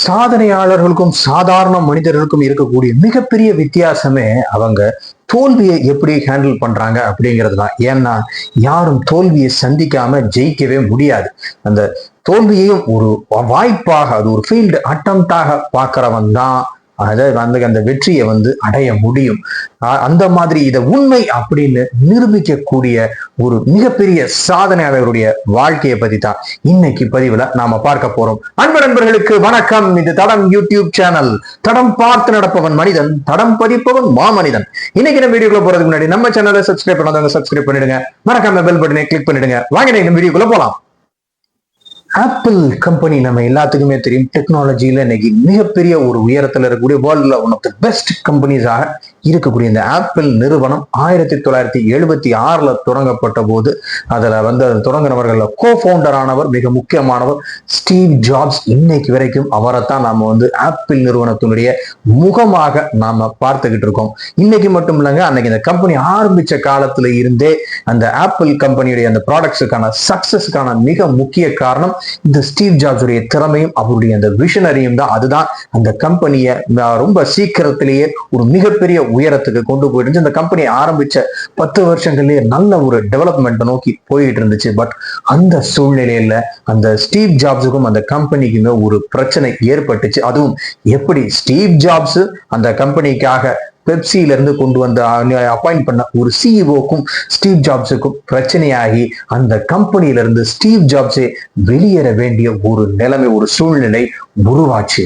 சாதனையாளர்களுக்கும் சாதாரண மனிதர்களுக்கும் இருக்கக்கூடிய மிகப்பெரிய வித்தியாசமே அவங்க தோல்வியை எப்படி ஹேண்டில் பண்றாங்க அப்படிங்கிறது தான். ஏன்னா யாரும் தோல்வியை சந்திக்காம ஜெயிக்கவே முடியாது. அந்த தோல்வியையும் ஒரு வாய்ப்பாக அது ஒரு ஃபீல்டு அட்டம்ப்டாக பார்க்குறவன் தான் அதை வந்து அந்த வெற்றியை வந்து அடைய முடியும். ஆஹ் அந்த மாதிரி இதை உண்மை அப்படின்னு நிரூபிக்கக்கூடிய ஒரு மிகப்பெரிய சாதனையாளருடைய வாழ்க்கையை பத்தி தான் இன்னைக்கு பதிவுல நாம பார்க்க போறோம். அன்பு நண்பர்களுக்கு வணக்கம். இது தடம் யூடியூப் சேனல். தடம் பார்த்து நடப்பவன் மனிதன் தடம் பதிப்பவன் மாமனிதன். இன்னைக்கு நம்ம வீடியோக்குள்ள போறதுக்கு முன்னாடி நம்ம சேனலை சப்ஸ்கிரைப் பண்ணாதவங்க சப்ஸ்கிரைப் பண்ணிடுங்க. மறக்காம பெல் பட்டனை கிளிக் பண்ணிடுங்க. வாங்க இந்த வீடியோக்குள்ள போலாம். ஆப்பிள் கம்பெனி நம்ம எல்லாத்துக்குமே தெரியும் டெக்னாலஜியில இன்னைக்கு மிகப்பெரிய ஒரு உயரத்தில் இருக்கக்கூடிய வேர்ல்டில் ஒன் ஆஃப் த பெஸ்ட் கம்பெனிஸாக இருக்கக்கூடிய இந்த ஆப்பிள் நிறுவனம் ஆயிரத்தி தொள்ளாயிரத்தி எழுபத்தி ஆறில் தொடங்கப்பட்ட போது அதில் வந்து அது தொடங்கினவர்களில் கோ ஃபவுண்டரானவர் மிக முக்கியமானவர் ஸ்டீவ் ஜாப்ஸ் இன்னைக்கு வரைக்கும் அவரை தான் நாம வந்து ஆப்பிள் நிறுவனத்தினுடைய முகமாக நாம பார்த்துக்கிட்டு இருக்கோம். இன்னைக்கு மட்டும் இல்லைங்க அன்னைக்கு இந்த கம்பெனி ஆரம்பித்த காலத்தில் இருந்தே அந்த ஆப்பிள் கம்பெனியுடைய அந்த ப்ராடக்ட்ஸுக்கான சக்ஸஸுக்கான மிக முக்கிய காரணம் இந்த ஸ்டீவ் ஜாப்ஸுடைய திறமையும் அவருடைய அந்த விஷனரியும் தான். அதுதான் அந்த கம்பெனியை ரொம்ப சீக்கிரத்திலேயே ஒரு மிகப்பெரிய உயரத்துக்கு கொண்டு போயிட்டு இந்த கம்பெனி ஆரம்பிச்ச பத்து வருஷங்கள்லேயே நல்ல ஒரு டெவலப்மெண்ட் நோக்கி போயிட்டு இருந்துச்சு. பட் அந்த சூழ்நிலையில அந்த ஸ்டீவ் ஜாப்ஸுக்கும் அந்த கம்பெனிக்குமே ஒரு பிரச்சனை ஏற்பட்டுச்சு. அதுவும் எப்படி ஸ்டீவ் ஜாப்ஸ் அந்த கம்பெனிக்காக பெப்சியில இருந்து கொண்டு வந்த அப்பாயிண்ட் பண்ண ஒரு சிஇஓக்கும் ஸ்டீவ் ஜாப்ஸுக்கும் பிரச்சனையாகி அந்த கம்பெனியில இருந்து ஸ்டீவ் ஜாப்ஸே வெளியேற வேண்டிய ஒரு நிலைமை ஒரு சூழ்நிலை உருவாச்சு.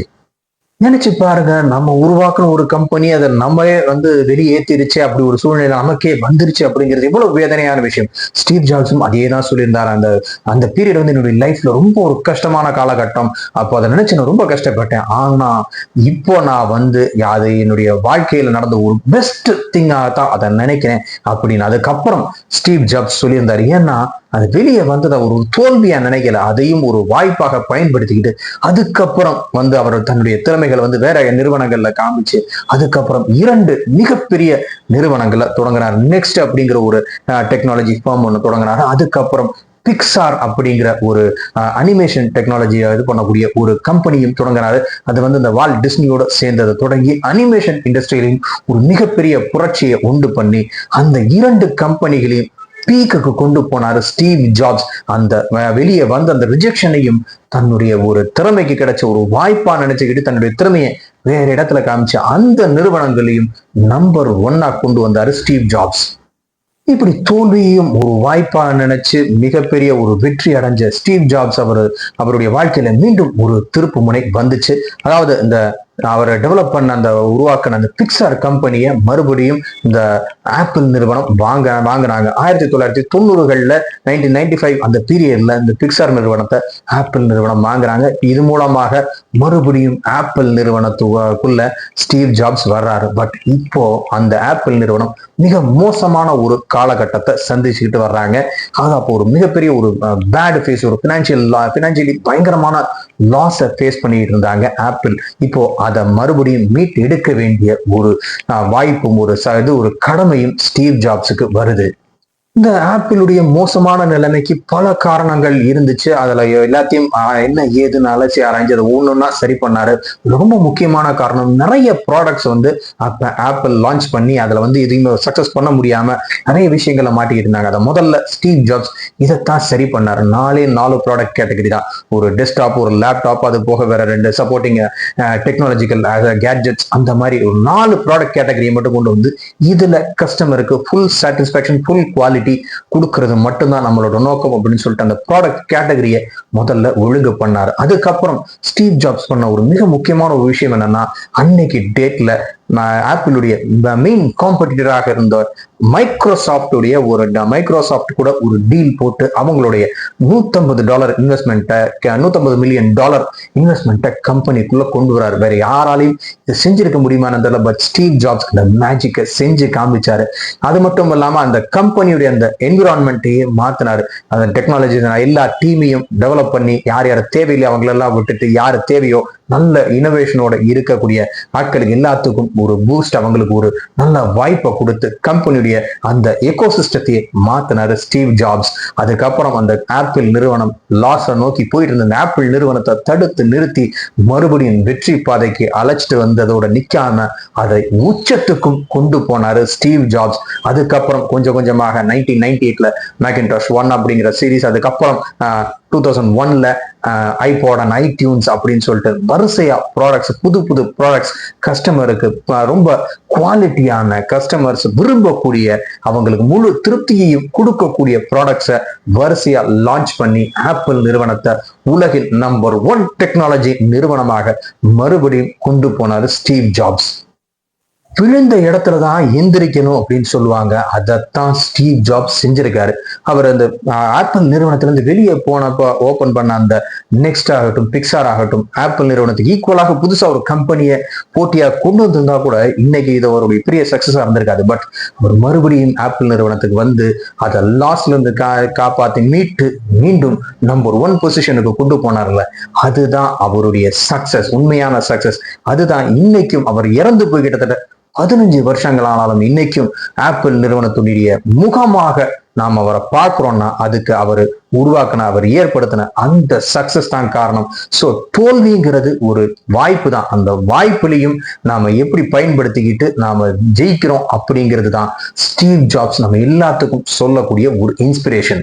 நினைச்சு பாருங்க நம்ம உருவாக்குன ஒரு கம்பெனி அதை நம்மளே வந்து வெளியேற்றிருச்சு அப்படி ஒரு சூழ்நிலை நமக்கே வந்துருச்சு அப்படிங்கிறது எவ்வளவு வேதனையான விஷயம். ஸ்டீவ் ஜாப்ஸும் அதே தான் சொல்லியிருந்தாரு. அந்த அந்த பீரியட் வந்து என்னுடைய லைஃப்ல ரொம்ப ஒரு கஷ்டமான காலகட்டம். அப்போ அதை நினைச்சு நான் ரொம்ப கஷ்டப்பட்டேன். ஆனா இப்போ நான் வந்து அது என்னுடைய வாழ்க்கையில நடந்த ஒரு பெஸ்ட் திங்காக தான் அதை நினைக்கிறேன் அப்படின்னு. அதுக்கப்புறம் ஸ்டீவ் ஜாப்ஸ் சொல்லியிருந்தாரு. ஏன்னா அது வெளியே வந்ததை ஒரு தோல்வியா நினைக்கல. அதையும் ஒரு வாய்ப்பாக பயன்படுத்திக்கிட்டு அதுக்கப்புறம் வந்து அவர் தன்னுடைய திறமைகளை வந்து வேற நிறுவனங்கள்ல காமிச்சு அதுக்கப்புறம் இரண்டு மிகப்பெரிய நிறுவனங்கள்ல தொடங்கினார் நெக்ஸ்ட் அப்படிங்கிற ஒரு டெக்னாலஜி ஃபார்ம் ஒன்று தொடங்கினார் அதுக்கப்புறம் பிக்சார் அப்படிங்கிற ஒரு அனிமேஷன் டெக்னாலஜியை இது பண்ணக்கூடிய ஒரு கம்பெனியும் தொடங்கினாரு அது வந்து இந்த வால் டிஸ்னியோட சேர்ந்ததை தொடங்கி அனிமேஷன் இண்டஸ்ட்ரியிலையும் ஒரு மிகப்பெரிய புரட்சியை உண்டு பண்ணி அந்த இரண்டு கம்பெனிகளையும் பீக்குக்கு கொண்டு போனார் ஸ்டீவ் ஜாப்ஸ். அந்த வெளியே வந்த அந்த ரிஜெக்ஷனையும் தன்னுடைய ஒரு திறமைக்கு கிடைச்ச ஒரு வாய்ப்பா நினைச்சுக்கிட்டு தன்னுடைய திறமையை வேற இடத்துல காமிச்சு அந்த நிறுவனங்களையும் நம்பர் ஒன்னா கொண்டு வந்தாரு ஸ்டீவ் ஜாப்ஸ். இப்படி தோல்வியையும் ஒரு வாய்ப்பா நினைச்சு மிகப்பெரிய ஒரு வெற்றி அடைஞ்ச ஸ்டீவ் ஜாப்ஸ் அவர் அவருடைய வாழ்க்கையில மீண்டும் ஒரு திருப்பு முனை வந்துச்சு. அதாவது இந்த அவரை டெவலப் பண்ண அந்த உருவாக்கின அந்த பிக்சார் கம்பெனியை மறுபடியும் இந்த ஆப்பிள் நிறுவனம் வாங்க வாங்கினாங்க. ஆயிரத்தி தொள்ளாயிரத்தி தொண்ணூறுகளில் நைன்டீன் நைன்டி ஃபைவ் அந்த பீரியட்ல இந்த பிக்சார் நிறுவனத்தை ஆப்பிள் நிறுவனம் வாங்குறாங்க. இது மூலமாக மறுபடியும் ஆப்பிள் நிறுவனத்துக்குள்ள ஸ்டீவ் ஜாப்ஸ் வர்றாரு. பட் இப்போ அந்த ஆப்பிள் நிறுவனம் மிக மோசமான ஒரு காலகட்டத்தை சந்திச்சுக்கிட்டு வர்றாங்க. அது அப்போ ஒரு மிகப்பெரிய ஒரு பேட் ஃபேஸ் ஒரு ஃபினான்சியல் ஃபினான்சியலி பயங்கரமான லாஸை ஃபேஸ் பண்ணிட்டு இருந்தாங்க ஆப்பிள் இப்போ அதை மறுபடியும் மீட் எடுக்க வேண்டிய ஒரு வாய்ப்பும் ஒரு இது ஒரு கடமையும் ஸ்டீவ் ஜாப்ஸுக்கு வருது. இந்த ஆப்பிளுடைய மோசமான நிலைமைக்கு பல காரணங்கள் இருந்துச்சு. அதுல எல்லாத்தையும் என்ன ஏதுன்னு அலசி ஆராய்ஞ்சு அதை ஒன்றுன்னா சரி பண்ணாரு. ரொம்ப முக்கியமான காரணம் நிறைய ப்ராடக்ட்ஸ் வந்து அப்ப ஆப்பிள் லான்ச் பண்ணி அதுல வந்து எதையுமே சக்சஸ் பண்ண முடியாம நிறைய விஷயங்களை மாட்டிக்கிட்டு இருந்தாங்க. அதை முதல்ல ஸ்டீவ் ஜாப்ஸ் இதைத்தான் சரி பண்ணாரு. நாலே நாலு ப்ராடக்ட் கேட்டகரி தான். ஒரு டெஸ்க்டாப் ஒரு லேப்டாப் அது போக வேற ரெண்டு சப்போர்ட்டிங் டெக்னாலஜிக்கல் கேட்ஜெட்ஸ் அந்த மாதிரி ஒரு நாலு ப்ராடக்ட் கேட்டகரியை மட்டும் கொண்டு வந்து இதுல கஸ்டமருக்கு full satisfaction full quality quality கொடுக்கறது மட்டும்தான் நம்மளோட நோக்கம் அப்படின்னு சொல்லிட்டு அந்த ப்ராடக்ட் கேட்டகரியை முதல்ல ஒழுங்கு பண்ணாரு. அதுக்கப்புறம் ஸ்டீவ் ஜாப்ஸ் பண்ண ஒரு மிக முக்கியமான ஒரு விஷயம் என்னன்னா அன்னைக்கு டேட்ல ஆப்பிளுடைய மெயின் காம்படிட்டராக இருந்த மைக்ரோசாஃப்டுடைய ஒரு மைக்ரோசாஃப்ட் கூட ஒரு டீல் போட்டு அவங்களுடைய நூத்தம்பது டாலர் இன்வெஸ்ட்மெண்ட்டை நூத்தம்பது மில்லியன் டாலர் இன்வெஸ்ட்மெண்ட்டை கம்பெனிக்குள்ள கொண்டு வராரு. வேற யாராலையும் இதை செஞ்சிருக்க முடியுமான்னு தெரியல பட் ஸ்டீவ் ஜாப்ஸ் இந்த மேஜிக்கை செஞ்சு காமிச்சாரு. அது மட்டும் இல்லாமல் அந்த கம்பெனியுடைய அந்த என்விரான்மெண்ட்டையே மாத்தினாரு. அந்த டெக்னாலஜி எல்லா டீமையும் டெவலப் பண்ணி யார் யார் தேவையில்லை அவங்களெல்லாம் விட்டுட்டு யார் தேவையோ நல்ல இனோவேஷனோட இருக்கக்கூடிய ஆட்களுக்கு எல்லாத்துக்கும் ஒரு பூஸ்ட் அவங்களுக்கு ஒரு நல்ல வாய்ப்பை கொடுத்து கம்பெனியுடைய அந்த எக்கோசிஸ்டத்தையே மாத்தினாரு ஸ்டீவ் ஜாப்ஸ். அதுக்கப்புறம் அந்த ஆப்பிள் நிறுவனம் லாஸை நோக்கி போயிட்டு இருந்த அந்த ஆப்பிள் நிறுவனத்தை தடுத்து நிறுத்தி மறுபடியும் வெற்றி பாதைக்கு அழைச்சிட்டு வந்ததோட நிக்காம அதை உச்சத்துக்கும் கொண்டு போனாரு ஸ்டீவ் ஜாப்ஸ். அதுக்கப்புறம் கொஞ்சம் கொஞ்சமாக நைன்டீன் நைன்டி எயிட்ல மேக்கின்டாஷ் ஒன் அப்படிங்கிற சீரீஸ் அதுக்கப்புறம் டூ தௌசண்ட் ஒன்ல ஐபாட் அண்ட் ஐடியூன்ஸ் அப்படின்னு சொல்லிட்டு வரிசையா ப்ராடக்ட்ஸ் புது புது ப்ராடக்ட்ஸ் கஸ்டமருக்கு ரொம்ப குவாலிட்டியான கஸ்டமர்ஸ் விரும்பக்கூடிய அவங்களுக்கு முழு திருப்தியையும் கொடுக்கக்கூடிய ப்ராடக்ட்ஸை வரிசையா லான்ச் பண்ணி ஆப்பிள் நிறுவனத்தை உலகில் நம்பர் ஒன் டெக்னாலஜி நிறுவனமாக மறுபடியும் கொண்டு போனார் ஸ்டீவ் ஜாப்ஸ் விழுந்த இடத்துல தான் எந்திரிக்கணும் அப்படின்னு சொல்லுவாங்க. அதைத்தான் ஸ்டீவ் ஜாப்ஸ் செஞ்சிருக்காரு. அவர் அந்த ஆப்பிள் நிறுவனத்திலிருந்து வெளியே போனப்போ ஓபன் பண்ண அந்த நெக்ஸ்ட் ஆகட்டும் பிக்சார் ஆகட்டும் ஆப்பிள் நிறுவனத்துக்கு ஈக்குவலாக புதுசாக ஒரு கம்பெனியை போட்டியா கொண்டு வந்திருந்தா கூட இன்னைக்கு இது அவருடைய பெரிய சக்ஸஸாக இருந்திருக்காது. பட் அவர் மறுபடியும் ஆப்பிள் நிறுவனத்துக்கு வந்து அதை லாஸ்ட்ல இருந்து கா காப்பாத்தி மீட்டு மீண்டும் நம்பர் ஒன் பொசிஷனுக்கு கொண்டு போனார்ல. அதுதான் அவருடைய சக்சஸ் உண்மையான சக்சஸ் அதுதான் இன்னைக்கும் அவர் இறந்து போய் கிட்டத்தட்ட பதினஞ்சு வருஷங்கள் ஆனாலும் இன்னைக்கும் ஆப்பிள் நிறுவனத்துடைய முகமாக நாம் அவரை பார்க்கிறோம்னா அதுக்கு அவர் உருவாக்கின அவர் ஏற்படுத்தின அந்த சக்சஸ் தான் காரணம். ஸோ தோல்விங்கிறது ஒரு வாய்ப்பு தான். அந்த வாய்ப்புலையும் நாம் எப்படி பயன்படுத்திக்கிட்டு நாம் ஜெயிக்கிறோம் அப்படிங்கிறது தான் ஸ்டீவ் ஜாப்ஸ் நம்ம எல்லாத்துக்கும் சொல்லக்கூடிய ஒரு இன்ஸ்பிரேஷன்